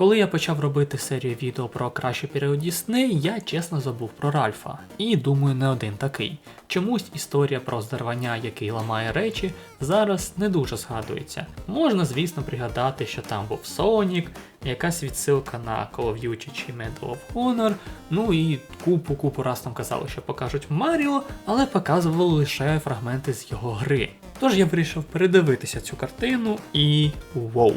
Коли я почав робити серію відео про кращі періоді сни, я чесно забув про Ральфа. І думаю, не один такий. Чомусь історія про здарвання, який ламає речі, зараз не дуже згадується. Можна, звісно, пригадати, що там був Сонік, якась відсилка на Call of Duty чи Medal of Honor, ну і купу-купу раз там казали, що покажуть Маріо, але показували лише фрагменти з його гри. Тож я вирішив передивитися цю картину і воу.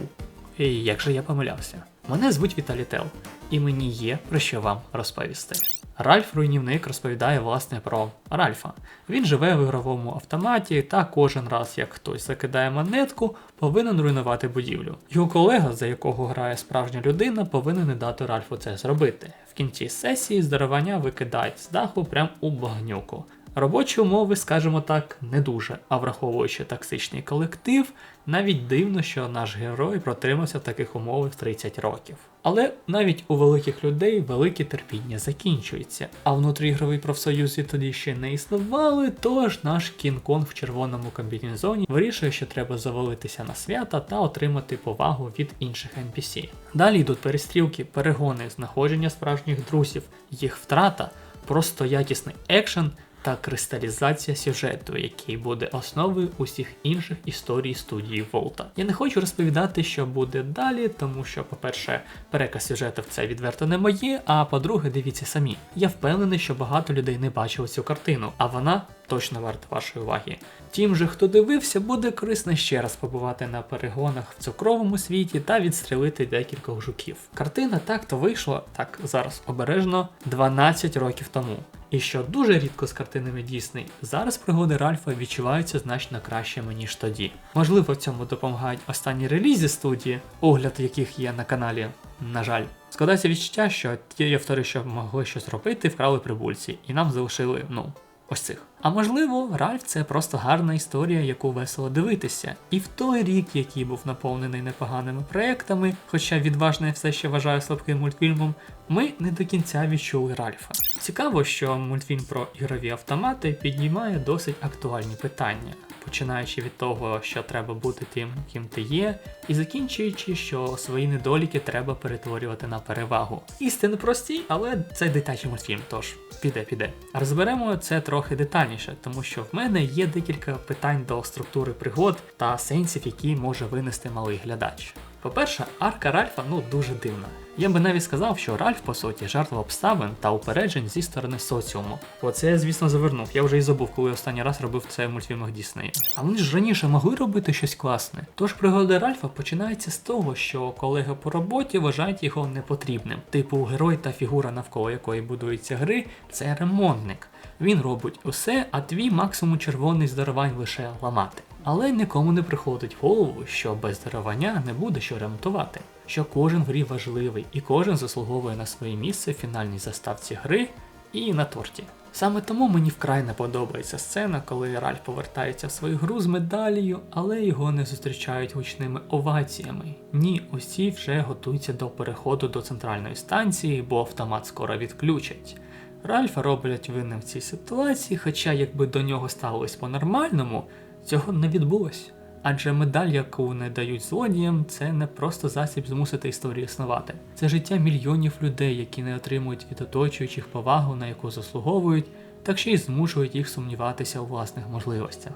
І як же я помилявся? Мене звуть Віталій Тел, і мені є про що вам розповісти. Ральф руйнівник розповідає власне про Ральфа. Він живе в ігровому автоматі та кожен раз, як хтось закидає монетку, повинен руйнувати будівлю. Його колега, за якого грає справжня людина, повинен не дати Ральфу це зробити. В кінці сесії здарування викидають з даху прямо у багнюку. Робочі умови, скажімо так, не дуже, а враховуючи токсичний колектив, навіть дивно, що наш герой протримався в таких умовах 30 років. Але навіть у великих людей велике терпіння закінчується, а внутріігровий профсоюзи тоді ще не існували, тож наш Кінг-Конг в червоному комбінезоні вирішує, що треба завалитися на свята та отримати повагу від інших NPC. Далі йдуть перестрілки, перегони, знаходження справжніх друзів, їх втрата, просто якісний екшен та кристалізація сюжету, який буде основою усіх інших історій студії Волта. Я не хочу розповідати, що буде далі, тому що, по-перше, переказ сюжету в це відверто не моє, а по-друге, дивіться самі. Я впевнений, що багато людей не бачили цю картину, а вона точно варта вашої уваги. Тим же, хто дивився, буде корисно ще раз побувати на перегонах в цукровому світі та відстрелити декількох жуків. Картина так-то вийшла, так зараз обережно, 12 років тому. І що дуже рідко з картинами Дісней, зараз пригоди Ральфа відчуваються значно кращими, ніж тоді. Можливо, в цьому допомагають останні релізи студії, огляд яких є на каналі, на жаль. Складається відчуття, що ті автори, що могли щось робити, вкрали прибульці, і нам залишили, ну, ось цих. А можливо, Ральф це просто гарна історія, яку весело дивитися. І в той рік, який був наповнений непоганими проектами, хоча відважне все ще вважаю слабким мультфільмом, ми не до кінця відчули Ральфа. Цікаво, що мультфільм про ігрові автомати піднімає досить актуальні питання, починаючи від того, що треба бути тим, ким ти є, і закінчуючи, що свої недоліки треба перетворювати на перевагу. Істини прості, але це дитячий мультфільм, тож піде, піде. Розберемо це трохи детальніше, тому що в мене є декілька питань до структури пригод та сенсів, які може винести малий глядач. По-перше, арка Ральфа ну дуже дивна. Я би навіть сказав, що Ральф, по суті, жертва обставин та упереджень зі сторони соціуму. Оце я, звісно, завернув. Я вже і забув, коли останній раз робив це в мультфільмах Діснеї. А вони ж раніше могли робити щось класне. Тож пригоди Ральфа починаються з того, що колеги по роботі вважають його непотрібним. Типу, герой та фігура, навколо якої будуються гри, це ремонтник. Він робить усе, а твій максимум червоний здарувань лише ламати. Але нікому не приходить в голову, що без дарування не буде що ремонтувати, що кожен в грі важливий і кожен заслуговує на своє місце в фінальній заставці гри і на торті. Саме тому мені вкрай не подобається сцена, коли Ральф повертається в свою гру з медаллю, але його не зустрічають гучними оваціями. Ні, усі вже готуються до переходу до центральної станції, бо автомат скоро відключать. Ральфа роблять винним в цій ситуації, хоча якби до нього ставились по-нормальному, цього не відбулось. Адже медаль, яку не дають злодіям, це не просто засіб змусити історію існувати. Це життя мільйонів людей, які не отримують від оточуючих повагу, на яку заслуговують, так ще й змушують їх сумніватися у власних можливостях.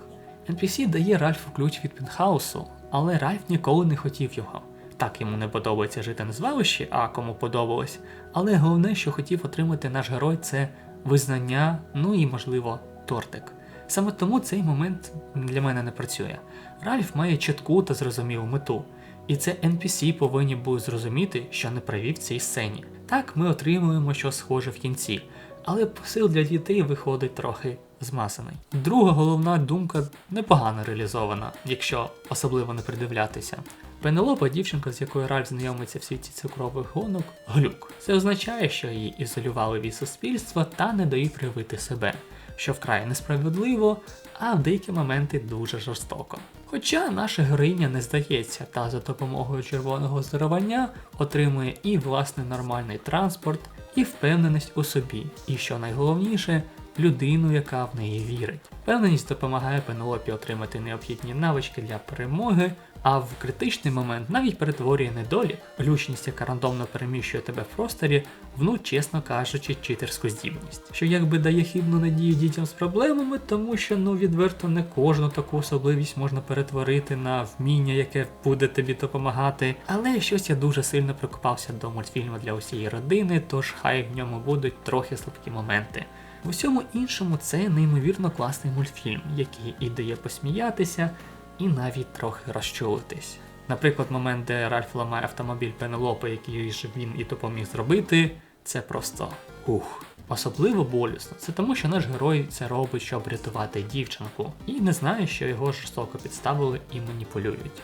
NPC дає Ральфу ключ від пентхаусу, але Ральф ніколи не хотів його. Так йому не подобається жити на звалищі, а кому подобалось. Але головне, що хотів отримати наш герой, це визнання, ну і можливо, тортик. Саме тому цей момент для мене не працює. Ральф має чітку та зрозумілу мету, і це NPC повинні були зрозуміти, що не праві цій сцені. Так ми отримуємо щось схоже в кінці, але посил для дітей виходить трохи змасаний. Друга головна думка непогано реалізована, якщо особливо не придивлятися. Пенелопа, дівчинка, з якою Ральф знайомиться в світі цукрових гонок, глюк. Це означає, що її ізолювали від суспільства та не дають проявити себе, що вкрай несправедливо, а в деякі моменти дуже жорстоко. Хоча наша героїня не здається та за допомогою червоного здарування отримує і власний нормальний транспорт, і впевненість у собі, і що найголовніше, людину, яка в неї вірить. Впевненість допомагає Пенелопі отримати необхідні навички для перемоги, а в критичний момент навіть перетворює недолік, глючність, яка рандомно переміщує тебе в просторі, в ну, чесно кажучи, читерську здібність, що якби дає хибну надію дітям з проблемами, тому що ну відверто не кожну таку особливість можна перетворити на вміння, яке буде тобі допомагати. Але щось я дуже сильно прикопався до мультфільму для усієї родини, тож хай в ньому будуть трохи слабкі моменти. В усьому іншому це неймовірно класний мультфільм, який і дає посміятися, і навіть трохи розчулитись. Наприклад, момент, де Ральф ламає автомобіль Пенелопи, який ж він і допоміг зробити, це просто ух. Особливо болісно, це тому, що наш герой це робить, щоб врятувати дівчинку, і не знає, що його жорстоко підставили і маніпулюють.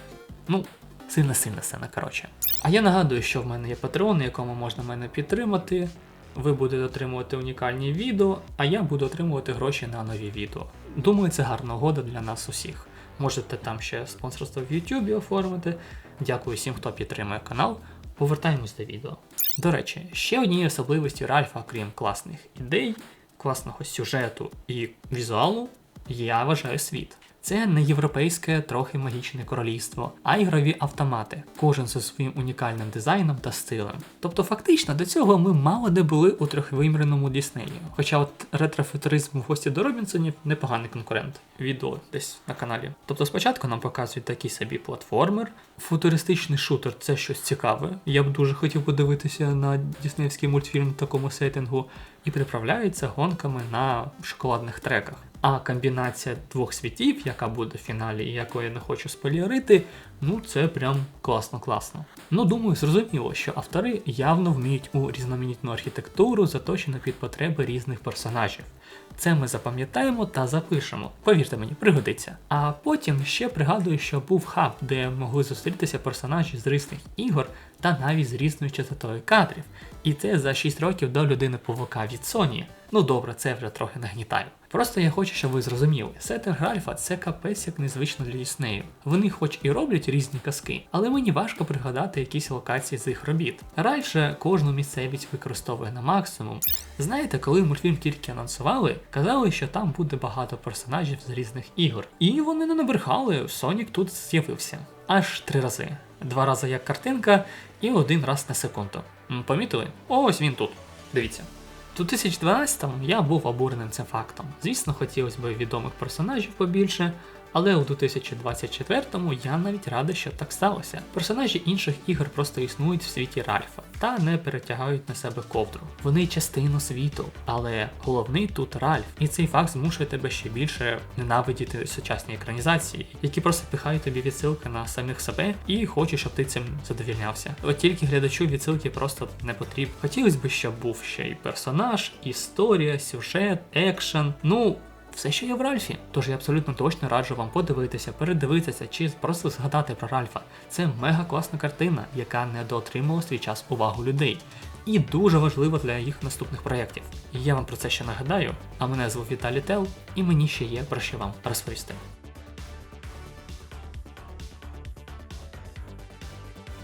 Ну, сильно сильна сцена, коротше. А я нагадую, що в мене є патрон, на якому можна мене підтримати. Ви будете отримувати унікальні відео, а я буду отримувати гроші на нові відео. Думаю, це гарна угода для нас усіх. Можете там ще спонсорство в YouTube оформити. Дякую всім, хто підтримує канал. Повертаємось до відео. До речі, ще однією особливістю Ральфа, крім класних ідей, класного сюжету і візуалу, я вважаю світ. Це не європейське, трохи магічне королівство, а ігрові автомати, кожен зі своїм унікальним дизайном та стилем. Тобто, фактично, до цього ми мало де були у трьохвимірному Діснеї. Хоча от ретрофутуризм в гості до Робінсонів непоганий конкурент. Відео десь на каналі. Тобто спочатку нам показують такий собі платформер, футуристичний шутер це щось цікаве. Я б дуже хотів подивитися на діснеївський мультфільм в такому сеттингу, і приправляється гонками на шоколадних треках. А комбінація двох світів, яка буде в фіналі, і якої я не хочу спойлерити, ну це прям класно-класно. Ну думаю, зрозуміло, що автори явно вміють у різноманітну архітектуру, заточену під потреби різних персонажів. Це ми запам'ятаємо та запишемо. Повірте мені, пригодиться. А потім ще пригадую, що був хаб, де могли зустрітися персонажі з різних ігор та навіть з різною частотою кадрів. І це за 6 років до людини павука від Sony. Ну добре, це вже трохи нагнітаю. Просто я хочу, щоб ви зрозуміли, сеттинг Ральфа це капець як незвично для Діснею. Вони хоч і роблять різні казки, але мені важко пригадати якісь локації з їх робіт. Ральф же кожну місцевість використовує на максимум. Знаєте, коли мультфільм тільки анонсували, казали, що там буде багато персонажів з різних ігор. І вони не набрехали, Сонік тут з'явився. Аж три рази. Два рази як картинка і один раз на секунду. Помітили? Ось він тут. Дивіться. У 2012-му я був обуреним цим фактом. Звісно, хотілося б відомих персонажів побільше, але у 2024-му я навіть радий, що так сталося. Персонажі інших ігор просто існують в світі Ральфа та не перетягають на себе ковдру. Вони частину світу, але головний тут Ральф, і цей факт змушує тебе ще більше ненавидіти сучасні екранізації, які просто пихають тобі відсилки на самих себе і хочуть, щоб ти цим задовільнявся. От тільки глядачу відсилки просто не потрібні. Хотілося б, щоб був ще й персонаж, історія, сюжет, екшен. Ну. Все, що є в Ральфі. Тож я абсолютно точно раджу вам подивитися, передивитися чи просто згадати про Ральфа. Це мега класна картина, яка недоотримала свій час увагу людей. І дуже важлива для їх наступних проєктів. Я вам про це ще нагадаю, а мене звуть Віталій Тел, і мені ще є про що вам розповісти.